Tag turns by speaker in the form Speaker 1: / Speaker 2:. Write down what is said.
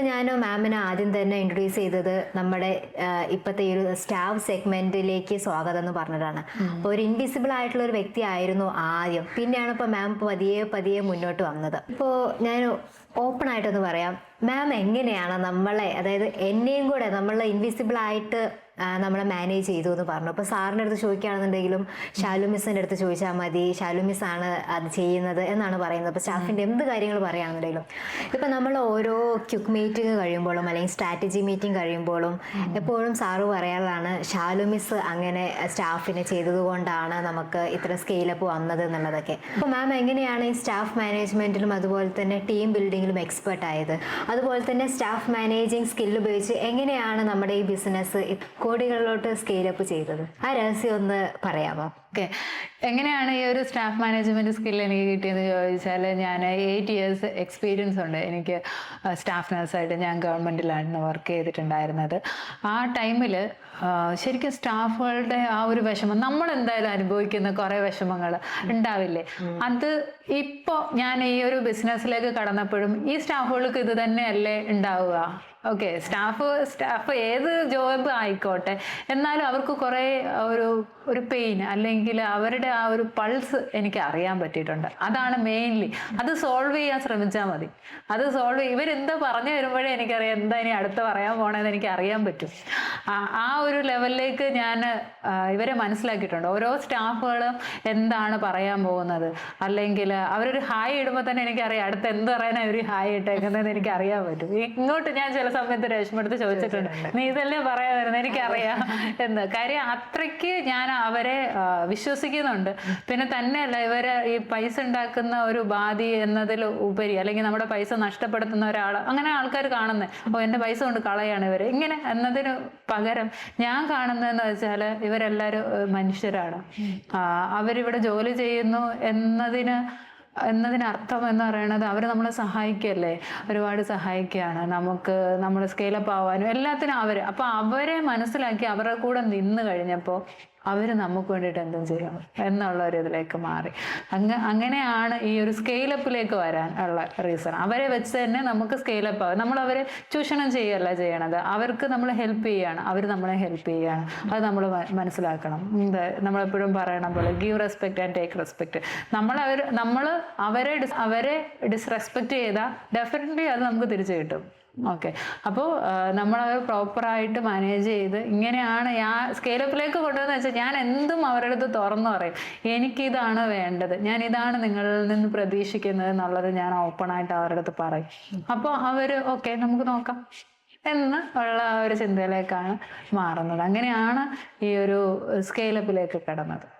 Speaker 1: ഇപ്പൊ ഞാൻ മാമിനെ ആദ്യം തന്നെ ഇൻട്രൊഡ്യൂസ് ചെയ്തത് നമ്മുടെ ഇപ്പത്തെ ഈ ഒരു സ്റ്റാഫ് സെഗ്മെന്റിലേക്ക് സ്വാഗതം എന്ന് പറഞ്ഞതാണ്. അപ്പോൾ ഒരു ഇൻവിസിബിൾ ആയിട്ടുള്ള ഒരു വ്യക്തി ആയിരുന്നു ആദ്യം. പിന്നെയാണ് ഇപ്പൊ മാം പതിയെ പതിയെ മുന്നോട്ട് വന്നത്. ഇപ്പോ ഞാൻ ഓപ്പൺ ആയിട്ടൊന്ന് പറയാം. മാം എങ്ങനെയാണ് നമ്മളെ അതായത് എന്നെയും കൂടെ നമ്മൾ ഇൻവിസിബിൾ ആയിട്ട് നമ്മളെ മാനേജ് ചെയ്തു എന്ന് പറഞ്ഞു. അപ്പോൾ സാറിന്റെ അടുത്ത് ചോദിക്കുകയാണെന്നുണ്ടെങ്കിലും ഷാലു മിസ്സിന്റെ അടുത്ത് ചോദിച്ചാൽ മതി. ഷാലു മിസ് ആണ് അത് ചെയ്യുന്നത് എന്നാണ് പറയുന്നത്. അപ്പോൾ സ്റ്റാഫിന്റെ എന്ത് കാര്യങ്ങൾ പറയുകയാണെന്നുണ്ടെങ്കിലും ഇപ്പം നമ്മൾ ഓരോ ക്യുക്ക് മീറ്റിംഗ് കഴിയുമ്പോഴും അല്ലെങ്കിൽ സ്ട്രാറ്റജി മീറ്റിംഗ് കഴിയുമ്പോഴും എപ്പോഴും സാറ് പറയാറാണ് ഷാലു മിസ് അങ്ങനെ സ്റ്റാഫിനെ ചെയ്തതുകൊണ്ടാണ് നമുക്ക് ഇത്ര സ്കെയിലപ്പ് വന്നത് എന്നുള്ളതൊക്കെ. അപ്പോൾ മാം എങ്ങനെയാണ് ഈ സ്റ്റാഫ് മാനേജ്മെന്റിലും അതുപോലെ തന്നെ ടീം ബിൽഡിങ്ങിലും എക്സ്പെർട്ട് ആയത്? അതുപോലെ തന്നെ സ്റ്റാഫ് മാനേജിംഗ് സ്കിൽ ഉപയോഗിച്ച് എങ്ങനെയാണ് നമ്മുടെ ഈ ബിസിനസ് കോടികളിലോട്ട് സ്കെയിലപ്പ് ചെയ്തത്? ആ രഹസ്യം ഒന്ന് പറയാമോ?
Speaker 2: ഓക്കെ എങ്ങനെയാണ് ഈ ഒരു സ്റ്റാഫ് മാനേജ്മെന്റ് സ്കിൽ എനിക്ക് കിട്ടിയെന്ന് ചോദിച്ചാൽ ഞാൻ എയ്റ്റ് ഇയേഴ്സ് എക്സ്പീരിയൻസ് ഉണ്ട്. എനിക്ക് സ്റ്റാഫ് നഴ്സായിട്ട് ഞാൻ ഗവൺമെന്റിലാണ് വർക്ക് ചെയ്തിട്ടുണ്ടായിരുന്നത്. ആ ടൈമിൽ ശരിക്കും സ്റ്റാഫുകളുടെ ആ ഒരു വിഷമം നമ്മൾ എന്തായാലും അനുഭവിക്കുന്ന കുറേ വിഷമങ്ങൾ ഉണ്ടാവില്ലേ? അത് ഇപ്പോൾ ഞാൻ ഈ ഒരു ബിസിനസ്സിലേക്ക് കടന്നപ്പോഴും ഈ സ്റ്റാഫുകൾക്ക് ഇത് തന്നെയല്ലേ ഉണ്ടാവുക? ഓക്കെ സ്റ്റാഫ് സ്റ്റാഫ് ഏത് ജോബ് ആയിക്കോട്ടെ. എന്നാലും അവർക്ക് കുറേ ഒരു ഒരു പെയിൻ അല്ലെങ്കിൽ അവരുടെ ആ ഒരു പൾസ് എനിക്ക് അറിയാൻ പറ്റിയിട്ടുണ്ട്. അതാണ് മെയിൻലി അത് സോൾവ് ചെയ്യാൻ ശ്രമിച്ചാൽ മതി. അത് സോൾവ് ഇവരെന്താ പറഞ്ഞു വരുമ്പോഴേ എനിക്കറിയാം എന്താ ഇനി അടുത്ത് പറയാൻ പോണേന്ന് എനിക്ക് അറിയാൻ പറ്റും. ആ ഒരു ലെവലിലേക്ക് ഞാൻ ഇവരെ മനസ്സിലാക്കിയിട്ടുണ്ട്. ഓരോ സ്റ്റാഫുകളും എന്താണ് പറയാൻ പോകുന്നത്? അല്ലെങ്കിൽ അവരൊരു ഹായ് ഇടുമ്പോൾ തന്നെ എനിക്കറിയാം അടുത്ത് എന്ത് പറയാനാണ് ഇവർ ഹായ് ഇട്ടേക്കുന്നതെന്ന് എനിക്ക് അറിയാൻ പറ്റും ഇങ്ങോട്ട് ഞാൻ ചില സമയത്ത് രേഷ്മ എടുത്ത് ചോദിച്ചിട്ടുണ്ട്. നീ ഇതല്ലേ പറയാൻ വരുന്നത് എനിക്കറിയാം എന്ന്. കാര്യം അത്രയ്ക്ക് ഞാൻ അവരെ വിശ്വസിക്കുന്നുണ്ട്. പിന്നെ തന്നെയല്ല ഇവരെ ഈ പൈസ ഉണ്ടാക്കുന്ന ഒരു ബാധി എന്നതിൽ ഉപരി അല്ലെങ്കിൽ നമ്മുടെ പൈസ നഷ്ടപ്പെടുത്തുന്ന ഒരാൾ അങ്ങനെ ആൾക്കാർ കാണുന്നത് ഓ എന്റെ പൈസ കൊണ്ട് കളയാണ് ഇവർ ഇങ്ങനെ എന്നതിന് പകരം ഞാൻ കാണുന്നതെന്ന് വെച്ചാൽ ഇവരെല്ലാവരും മനുഷ്യരാണ്. അവരിവിടെ ജോലി ചെയ്യുന്നു എന്നതിന് എന്നതിനർത്ഥം എന്ന് പറയുന്നത് അവർ നമ്മളെ സഹായിക്കല്ലേ? ഒരുപാട് സഹായിക്കുകയാണ് നമുക്ക് നമ്മൾ സ്കെയിലപ്പ് ആവാനും എല്ലാത്തിനും അവർ അപ്പോൾ അവരെ മനസ്സിലാക്കി അവരുടെ കൂടെ നിന്ന് കഴിഞ്ഞപ്പോൾ അവർ നമുക്ക് വേണ്ടിയിട്ട് എന്തും ചെയ്യണം എന്നുള്ള ഒരു ഇതിലേക്ക് മാറി. അങ്ങ അങ്ങനെയാണ് ഈ ഒരു സ്കെയിലപ്പിലേക്ക് വരാൻ ഉള്ള റീസൺ അവരെ വെച്ച് തന്നെ നമുക്ക് സ്കെയിലപ്പ് ആവും. നമ്മൾ അവരെ ചൂഷണം ചെയ്യല്ല ചെയ്യണത്. അവർക്ക് നമ്മൾ ഹെൽപ്പ് ചെയ്യാണ്. അവർ നമ്മളെ ഹെൽപ്പ് ചെയ്യാണ്. അത് നമ്മൾ മനസ്സിലാക്കണം. എന്താ നമ്മളെപ്പോഴും പറയണ പോലെ give respect and take respect നമ്മൾ അവർ നമ്മൾ അവരെ അവരെ ഡിസ്റെസ്പെക്ട് ചെയ്താൽ ഡെഫിനറ്റ്ലി അത് നമുക്ക് തിരിച്ചു കിട്ടും. ഓക്കെ. അപ്പോൾ നമ്മളത് പ്രോപ്പറായിട്ട് മാനേജ് ചെയ്ത് ഇങ്ങനെയാണ് ഞാൻ സ്കെയിലപ്പിലേക്ക് കൊണ്ടുവന്ന് വെച്ചാൽ ഞാൻ എന്തും അവരുടെ അടുത്ത് തുറന്നു പറയും. എനിക്കിതാണ് വേണ്ടത്. ഞാൻ ഇതാണ് നിങ്ങളിൽ നിന്ന് പ്രതീക്ഷിക്കുന്നത് എന്നുള്ളത് ഞാൻ ഓപ്പണായിട്ട് അവരുടെ അടുത്ത് പറയും. അപ്പോൾ അവർ ഓക്കെ നമുക്ക് നോക്കാം. എന്ന് ഉള്ള ഒരു ചിന്തയിലേക്കാണ് മാറുന്നത്. അങ്ങനെയാണ് ഈ ഒരു സ്കെയിലപ്പിലേക്ക് കടന്നത്.